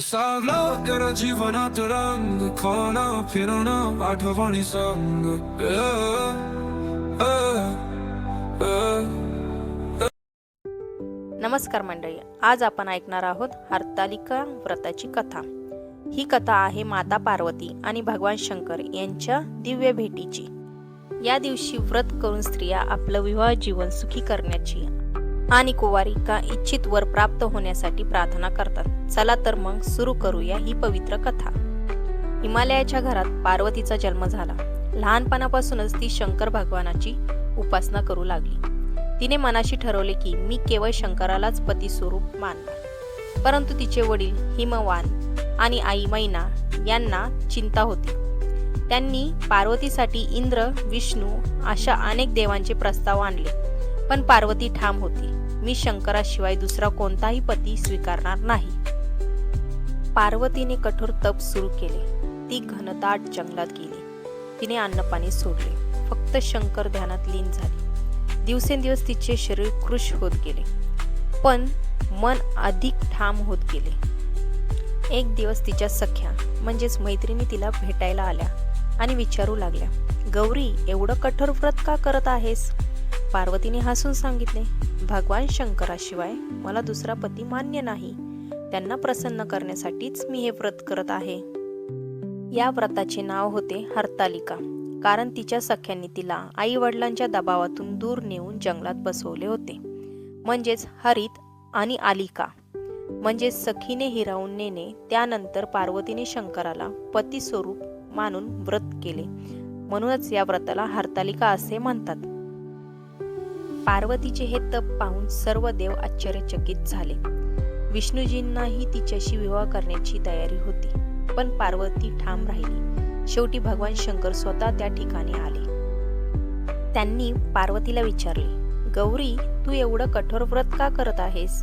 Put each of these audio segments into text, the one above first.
सावलं तेरा जीवनात रंग खाणं फिरणं आठवणी संग. नमस्कार मंडळी आज आपण ऐकणार आहोत हरतालिका व्रताची कथा. ही कथा आहे माता पार्वती आणि भगवान शंकर यांच्या दिव्य भेटीची. या दिवशी व्रत करून स्त्रिया आपलं विवाह जीवन सुखी करण्याची आणि कुवारिका इच्छित वर प्राप्त होण्यासाठी प्रार्थना करतात. चला तर मग सुरू करूया ही पवित्र कथा. हिमालयाच्या घरात पार्वतीचा जन्म झाला. लहानपणापासूनच ती शंकर भगवानाची उपासना करू लागली. तिने मनाशी ठरवले की मी केवळ शंकरालाच पती स्वरूप मानणार. परंतु तिचे वडील हिमवान आणि आई मैना यांना चिंता होती. त्यांनी पार्वतीसाठी इंद्र विष्णू अशा अनेक देवांचे प्रस्ताव आणले. पण पार्वती ठाम होती. मी शंकराशिवाय दुसरा कोणताही पती स्वीकारणार नाही. पार्वतीने कठोर तप सुरू केले. ती घनदाट जंगलात गेली. तिने अन्नपाणी सोडले. फक्त शंकर ध्यानात लीन झाली. दिवसेंदिवस तिचे शरीर कृश होत गेले. पण मन अधिक ठाम होत गेले. एक दिवस तिच्या सख्या म्हणजेच मैत्रिणी तिला भेटायला आल्या आणि विचारू लागल्या गौरी एवढं कठोर व्रत का करत आहेस? पार्वतीने हसून सांगितले भगवान शंकराशिवाय मला दुसरा पती मान्य नाही. त्यांना प्रसन्न करण्यासाठीच मी हे व्रत करत आहे. या व्रताचे नाव होते हरतालिका कारण तिच्या सख्यांनी तिला आई वडिलांच्या दबावातून दूर नेऊन जंगलात बसवले होते. म्हणजेच हरित आणि आलिका म्हणजे सखीने हिरावून नेणे त्यानंतर पार्वतीने शंकराला पती स्वरूप मानून व्रत केले. म्हणूनच या व्रताला हरतालिका असे म्हणतात. पार्वतीचे हे तप पाहून सर्व देव आश्चर्यचकित झाले. विष्णूजींनाही तिच्याशी विवाह करण्याची तयारी होती पण पार्वती ठाम राहिली. शेवटी भगवान शंकर स्वतः त्या ठिकाणी आले. त्यांनी पार्वतीला विचारले गौरी तू एवढं कठोर व्रत का करत आहेस?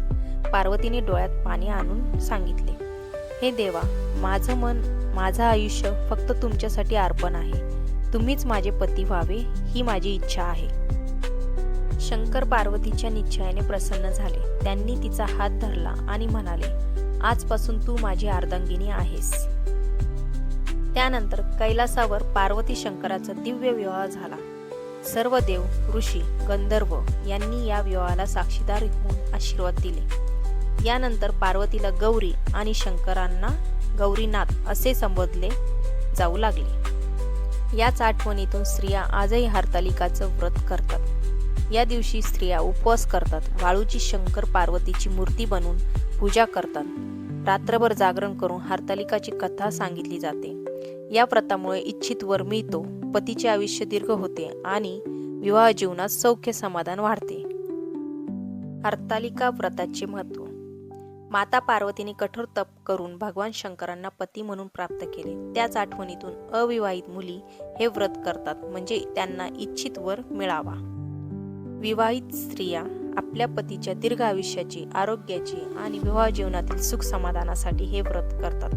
पार्वतीने डोळ्यात पाणी आणून सांगितले हे देवा माझं मन माझं आयुष्य फक्त तुमच्यासाठी अर्पण आहे. तुम्हीच माझे पती व्हावे ही माझी इच्छा आहे. शंकर पार्वतीच्या निश्चयाने प्रसन्न झाले. त्यांनी तिचा हात धरला आणि म्हणाले आजपासून तू माझी अर्धांगिनी आहेस. त्यानंतर कैलासावर पार्वती शंकराचा दिव्य विवाह झाला. सर्व देव ऋषी गंधर्व यांनी या विवाहाला साक्षीदार होऊन आशीर्वाद दिले. यानंतर पार्वतीला गौरी आणि शंकरांना गौरीनाथ असे संबोधले जाऊ लागले. याच आठवणीतून स्त्रिया आजही हरतालिकाचं व्रत करतात. या दिवशी स्त्रिया उपवास करतात. वाळूची शंकर पार्वतीची मूर्ती बनवून पूजा करतात. रात्रभर जागरण करून हरतालिकाची कथा सांगितली जाते. या व्रतामुळे इच्छित वर मिळतो पतीचे आयुष्य दीर्घ होते आणि विवाह जीवनात सौख्य समाधान वाढते. हरतालिका व्रताचे महत्त्व. माता पार्वतीने कठोर तप करून भगवान शंकरांना पती म्हणून प्राप्त केले. त्याच आठवणीतून अविवाहित मुली हे व्रत करतात म्हणजे त्यांना इच्छित वर मिळावा. विवाहित स्त्रिया आपल्या पतीच्या दीर्घ आयुष्याची आरोग्याची आणि विवाह जीवनातील सुख समाधानासाठी हे व्रत करतात.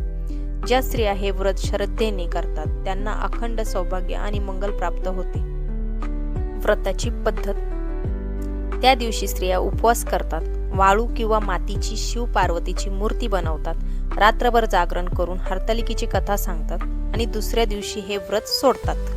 ज्या स्त्रिया हे व्रत श्रद्धेने करतात त्यांना अखंड सौभाग्य आणि मंगल प्राप्त होते. व्रताची पद्धत. त्या दिवशी स्त्रिया उपवास करतात वाळू किंवा मातीची शिव पार्वतीची मूर्ती बनवतात रात्रभर जागरण करून हरतालिकेची कथा सांगतात आणि दुसऱ्या दिवशी हे व्रत सोडतात.